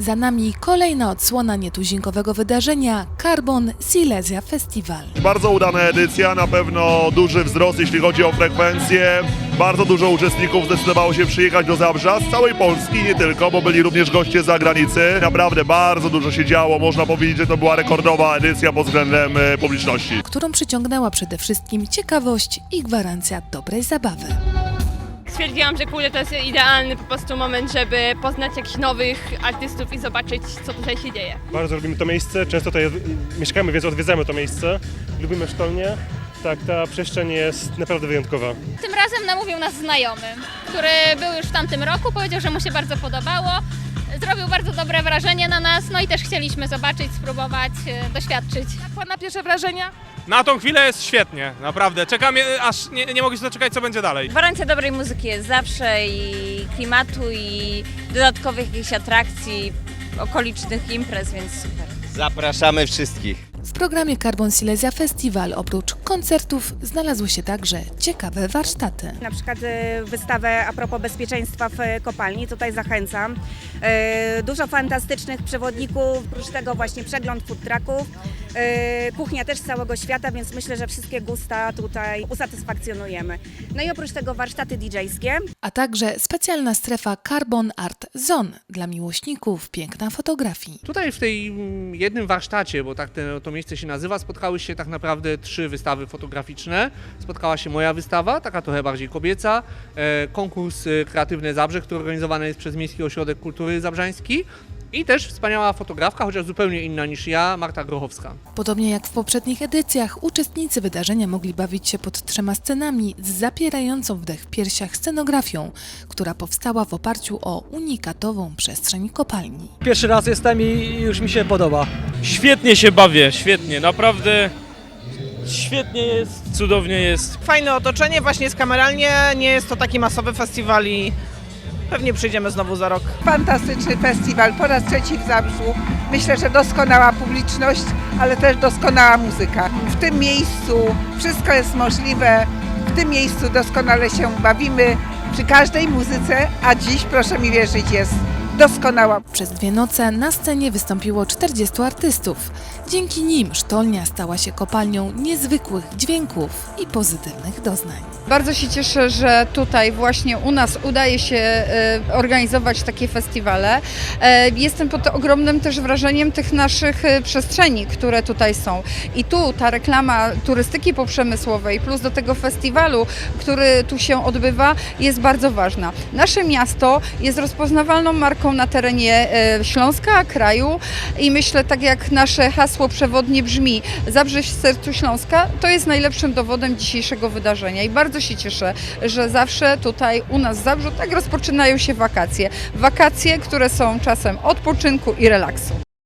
Za nami kolejna odsłona nietuzinkowego wydarzenia Carbon Silesia Festival. Bardzo udana edycja, na pewno duży wzrost jeśli chodzi o frekwencję. Bardzo dużo uczestników zdecydowało się przyjechać do Zabrza z całej Polski, nie tylko, bo byli również goście z zagranicy. Naprawdę bardzo dużo się działo, można powiedzieć, że to była rekordowa edycja pod względem e, publiczności. którą przyciągnęła przede wszystkim ciekawość i gwarancja dobrej zabawy. Stwierdziłam, że kurde to jest idealny po prostu moment, żeby poznać jakichś nowych artystów i zobaczyć, co tutaj się dzieje. Bardzo lubimy to miejsce, często tutaj mieszkamy, więc odwiedzamy to miejsce. Lubimy sztolnię. Tak, ta przestrzeń jest naprawdę wyjątkowa. Tym razem namówił nas znajomy, który był już w tamtym roku, powiedział, że mu się bardzo podobało. Zrobił bardzo dobre wrażenie na nas, no i też chcieliśmy zobaczyć, spróbować, e, doświadczyć. Pana pierwsze wrażenia? Na tą chwilę jest świetnie, naprawdę. Czekam, e, aż nie, nie mogę się doczekać, co będzie dalej. Gwarancja dobrej muzyki jest zawsze i klimatu i dodatkowych jakichś atrakcji, okolicznych imprez, więc super. Zapraszamy wszystkich. W programie Carbon Silesia Festival oprócz koncertów znalazły się także ciekawe warsztaty. Na przykład e, wystawę a propos bezpieczeństwa w kopalni, tutaj zachęcam. E, Dużo fantastycznych przewodników, oprócz tego właśnie przegląd food trucków, e, kuchnia też z całego świata, więc myślę, że wszystkie gusta tutaj usatysfakcjonujemy. No i oprócz tego warsztaty DJ-skie. a także specjalna strefa Carbon Art Zone dla miłośników piękna fotografii. Tutaj w tej mm, jednym warsztacie, bo tak te, to miejsce się nazywa, spotkały się tak naprawdę trzy wystawy fotograficzne. Spotkała się moja wystawa, taka trochę bardziej kobieca, e, konkurs e, Kreatywne Zabrze, który organizowany jest przez Miejski Ośrodek Kultury Zabrzański i też wspaniała fotografka, chociaż zupełnie inna niż ja, Marta Grochowska. Podobnie jak w poprzednich edycjach, uczestnicy wydarzenia mogli bawić się pod trzema scenami z zapierającą wdech w piersiach scenografią, która powstała w oparciu o unikatową przestrzeń kopalni. Pierwszy raz jestem i już mi się podoba. Świetnie się bawię, świetnie, naprawdę świetnie jest, cudownie jest. Fajne otoczenie, właśnie jest kameralnie, nie jest to taki masowy festiwal i pewnie przyjdziemy znowu za rok. Fantastyczny festiwal, po raz trzeci w Zabrzu. Myślę, że doskonała publiczność, ale też doskonała muzyka. W tym miejscu wszystko jest możliwe, w tym miejscu doskonale się bawimy przy każdej muzyce, a dziś, proszę mi wierzyć, jest doskonała. Przez dwie noce na scenie wystąpiło 40 artystów. Dzięki nim sztolnia stała się kopalnią niezwykłych dźwięków i pozytywnych doznań. Bardzo się cieszę, że tutaj właśnie u nas udaje się e, organizować takie festiwale. E, Jestem pod ogromnym też wrażeniem tych naszych e, przestrzeni, które tutaj są. I tu ta reklama turystyki poprzemysłowej plus do tego festiwalu, który tu się odbywa, jest bardzo ważna. Nasze miasto jest rozpoznawalną marką na terenie e, Śląska, kraju i myślę, tak jak nasze hasło przewodnie brzmi Zabrze w sercu Śląska, to jest najlepszym dowodem dzisiejszego wydarzenia i bardzo się cieszę, że zawsze tutaj u nas w Zabrzu tak rozpoczynają się wakacje. Wakacje, które są czasem odpoczynku i relaksu.